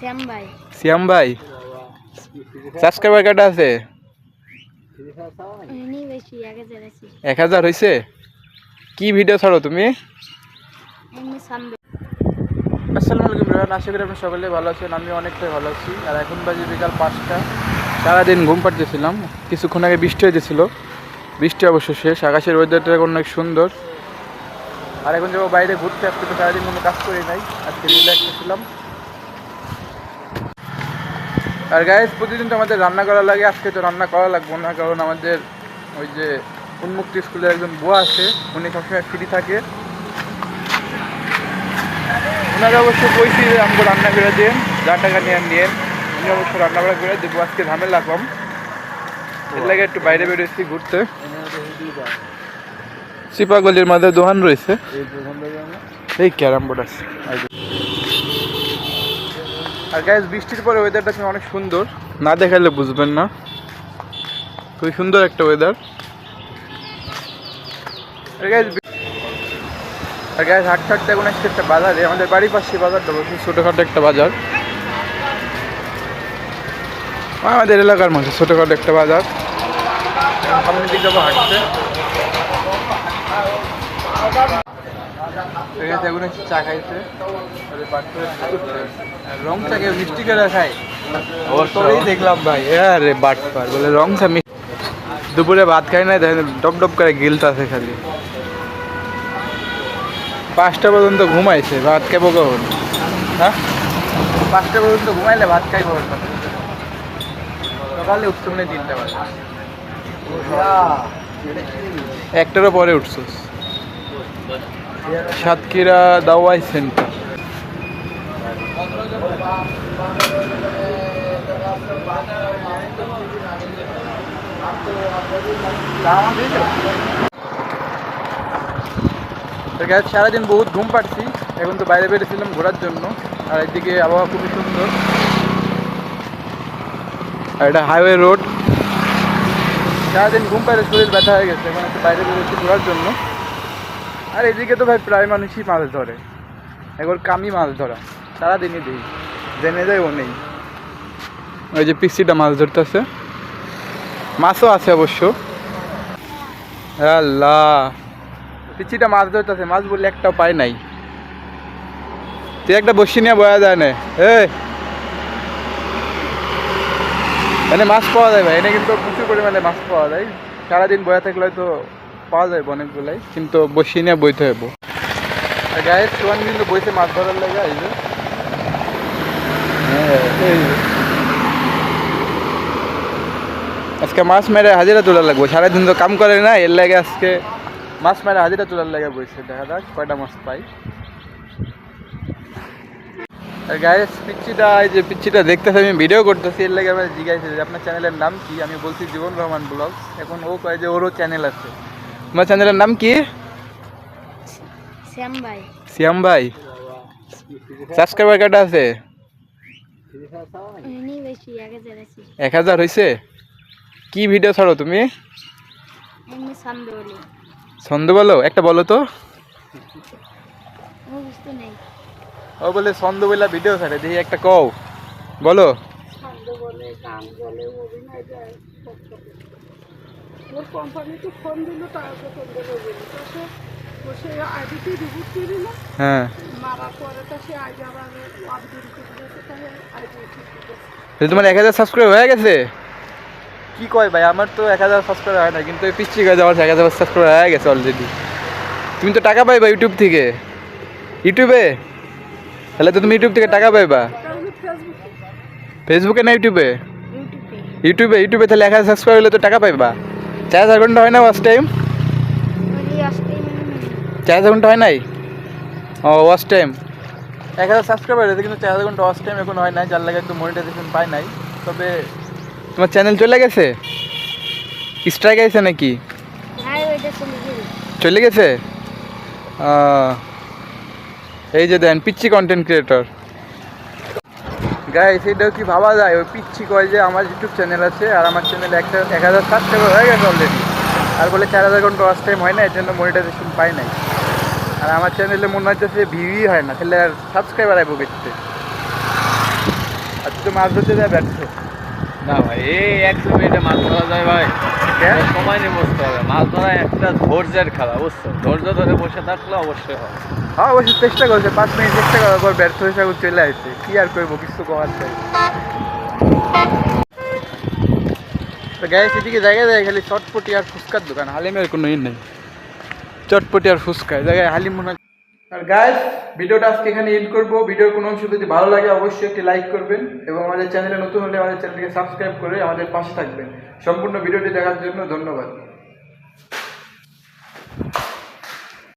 শ্যাম ভাই সিয়াম ভাই সাবস্ক্রাইবার কাটা আছে। এক হাজার হয়েছে কি ভিডিও ছাড়ো তুমি? আসসালামু আলাইকুম রহমান আশা করি আপনি সকলে ভালো আছেন আমি অনেকটাই ভালো আছি। আর এখন বাজে বিকাল পাঁচটা। সারাদিন ঘুম পাড়তেছিলাম কিছুক্ষণ আগে বৃষ্টি হয়েছিল বৃষ্টি অবশ্য শেষ আকাশের ওয়েদারটা এখন অনেক সুন্দর। আর এখন যাব বাইরে ঘুরতে আজকে তো সারাদিন কোনো কাজ করি নাই আজকে রিল্যাক্স ছিলাম। আর গাইজ প্রতিদিন তো আমাদের রান্না করা লাগে আজকে তো রান্না করা লাগবো না কারণ আমাদের ওই যে উন্মুক্ত স্কুলের একজন বুয়া আছে উনি সবসময় ফ্রি থাকে। ওনারা অবশ্য কইছি যে আমাকে রান্না করে দিন যা টাকা নিয়ে নিয়ে উনি অবশ্য রান্না বান্না করে দেবো আজকে ঝামেলা কম। এর লাগে একটু বাইরে বেরোচ্ছি ঘুরতে। চিপাগলির মাঝে দোকান রয়েছে। এই ক্যারাম বোর্ড আছে। আর গ্যাস বৃষ্টির পরে ওয়েদারটা কিন্তু অনেক সুন্দর। না দেখালে বুঝবেন না। খুবই সুন্দর একটা ওয়েদার আর গাইজ আর গাইজ হাঁটতে হাঁটতে এখন আসছে একটা বাজারে। আমাদের বাড়ির পাশে বাজারটা, বসে ছোটোখাটো একটা বাজার। আমাদের এলাকার মধ্যে ছোটোখাটো একটা বাজার। সামনের দিকে যাব হাঁটতে। আছে এখন চা খাইছে রং চা মিষ্টি করে খায় তোরই দেখলাম ভাই। আরে বাট পার বলে রং চা দুপুরে ভাত খাই না দেখেন ডপ ডব করে গিলতে আছে খালি। পাঁচটা পর্যন্ত ঘুমাইছে ভাত খাব কখন? হ্যাঁ? পাঁচটা পর্যন্ত ঘুমাইলে ভাত খাই কখন? সকালে উঠতে মানে তিনটা বাজে। একটারও পরে উঠছোস। সাতক্ষীরা দাওয়াই সেন্টার। সারাদিন বহুত ঘুম পাচ্ছি এখন তো বাইরে বেরিয়েছিলাম ঘোরার জন্য। আর এদিকে আবহাওয়া খুবই সুন্দর। আর এটা হাইওয়ে রোড সারাদিন ঘুম পাইলে শরীর ব্যথা হয়ে গেছে। এখন একটু বাইরে বেরোচ্ছি ঘোরার জন্য। আর এদিকে তো ভাই প্রায় মানুষই মাছ ধরে। এখন কামি মাছ ধরা সারাদিনই দিই জেনে যায় ও নেই। ওই যে পিসিটা মাছ ধরতেছে। মাছও আছে অবশ্য। আল্লাহ। পিচিটা মাছ ধরতেছে মাছ বললে একটাও পায় নাই। তুই একটা বসি নিয়ে বয়া যায় না। এনে মাছ পাওয়া যায় ভাই এনে কিন্তু প্রচুর পরিমাণে মাছ পাওয়া যায়। সারাদিন বয়া থাকলে হয়তো পাওয়া যায় অনেকগুলাই কিন্তু বসি নিয়ে বইতে হইব। আর গায়ে সোয়ান কিন্তু বইতে মাছ ধরার লাগে এই যে। হ্যাঁ, আজকে মাছ মেরে হাজিরা তোলা লাগবো সারাদিন তো কাম করে না এর লাগে আজকে মাছ মেরে হাজিরা তোলার লাগে বসে দেখা যাক কয়টা মাছ পাই। আর গায়ে পিচ্ছিটা এই যে পিচ্ছিটা দেখতেছে আমি ভিডিও করতেছি এর লাগে আমার জিজ্ঞাসা আপনার চ্যানেলের নাম কি? আমি বলছি জীবন রহমান ব্লগ এখন ও কয় যে ওরও চ্যানেল আছে। তোমার চ্যানেলের নাম কি? শ্যাম ভাই শ্যাম ভাই সাবস্ক্রাইবার কাটা আছে। এক হাজার হয়েছে কি ভিডিও ছাড়ো তুমি? ছন্দ বলো একটা বলো তো। ও বুঝতে নেই। ও বলে ছন্দ বলে ভিডিও ছাড়ে দেখি একটা কও। বলো ছন্দ বলে গান বলে অভিনয় দেয় ওর কোম্পানিতে ফোন দিল দিল বলি তো সে আইডিটি রিপোর্ট করে না হ্যাঁ। মারার পরে তো সে আইডি আবার আপডেট করে তাহলে আইডি ঠিক করে তোমার এক হাজার সাবস্ক্রাইব হয়ে গেছে? কি কয় ভাই আমার তো এক হাজার সাবস্ক্রাইব হয় না কিন্তু পিচ্ছি আমার এক হাজার সাবস্ক্রাইব হয়ে গেছে অলরেডি তুমি তো টাকা পাইবা ইউটিউব থেকে। ইউটিউবে তাহলে তো তুমি ইউটিউব থেকে টাকা পাইবা। ফেসবুকে না ইউটিউবে ইউটিউবে ইউটিউবে ইউটিউবে তাহলে এক হাজার সাবস্ক্রাইব হলে তো টাকা পাইবা। চার হাজার ঘণ্টা হয় না ওয়াচ টাইম চার হাজার ঘণ্টা হয় নাই? ও ওয়াচ টাইম এক হাজার সাবস্ক্রাইবার হয়েছে কিন্তু চার হাজার ঘণ্টা ওয়াচ টাইম এখন হয় নাই যার লাগে একটু মনিটাইজেশন পাই নাই। তবে তোমার চ্যানেল চলে গেছে? স্ট্রাইক আছে নাকি? হ্যাঁ চলে গেছে। এই যে দেন পিচ্ছি কন্টেন্ট ক্রিয়েটর গাই সেটাও কি ভাবা যায়? ওই পিচ্ছি কয় যে আমার ইউটিউব চ্যানেল আছে আর আমার চ্যানেলে একটা এক হাজার সাবস্ক্রাইবার হয়ে গেছে অলরেডি আর বলে চার হাজার ঘণ্টা ওয়াচ টাইম হয় না, এর জন্য মনিটাইজেশন পাই নাই। আর আমার চ্যানেলে মনে হচ্ছে ভিউই হয় না, তাহলে আর সাবস্ক্রাইবার আইব বেচতে আর তো মাছ ধরতে যায় ব্যর্থ না ভাই, এই একশো মিনিটে মাছ ধরা যায় ভাই। সময় নিয়ে বসতে হবে। মাছ ধরা একটা ধৈর্যের খেলা বুঝছ? ধৈর্য ধরে বসে থাকলে অবশ্যই হয়। হ্যাঁ অবশ্যই চেষ্টা করছে পাঁচ মিনিট চেষ্টা করার পর ব্যর্থ হয়ে সাগর চলে আসছে। কি আর করব কিছু চাই তো এদিকে জায়গায় জায়গায় খালি চটপটি আর ফুচকার দোকান হালিমের কোনো ই নেই। চটপটি আর ফুচকা জায়গায় হালিম মনে হয় আর গাইস ভিডিওটা আজকে এখানে এন্ড করব। ভিডিওর কোনো অংশ যদি ভালো লাগে, অবশ্যই একটি লাইক করবেন এবং আমাদের চ্যানেলে নতুন হলে আমাদের চ্যানেলটিকে সাবস্ক্রাইব করে আমাদের পাশে থাকবেন। সম্পূর্ণ ভিডিওটি দেখার জন্য ধন্যবাদ।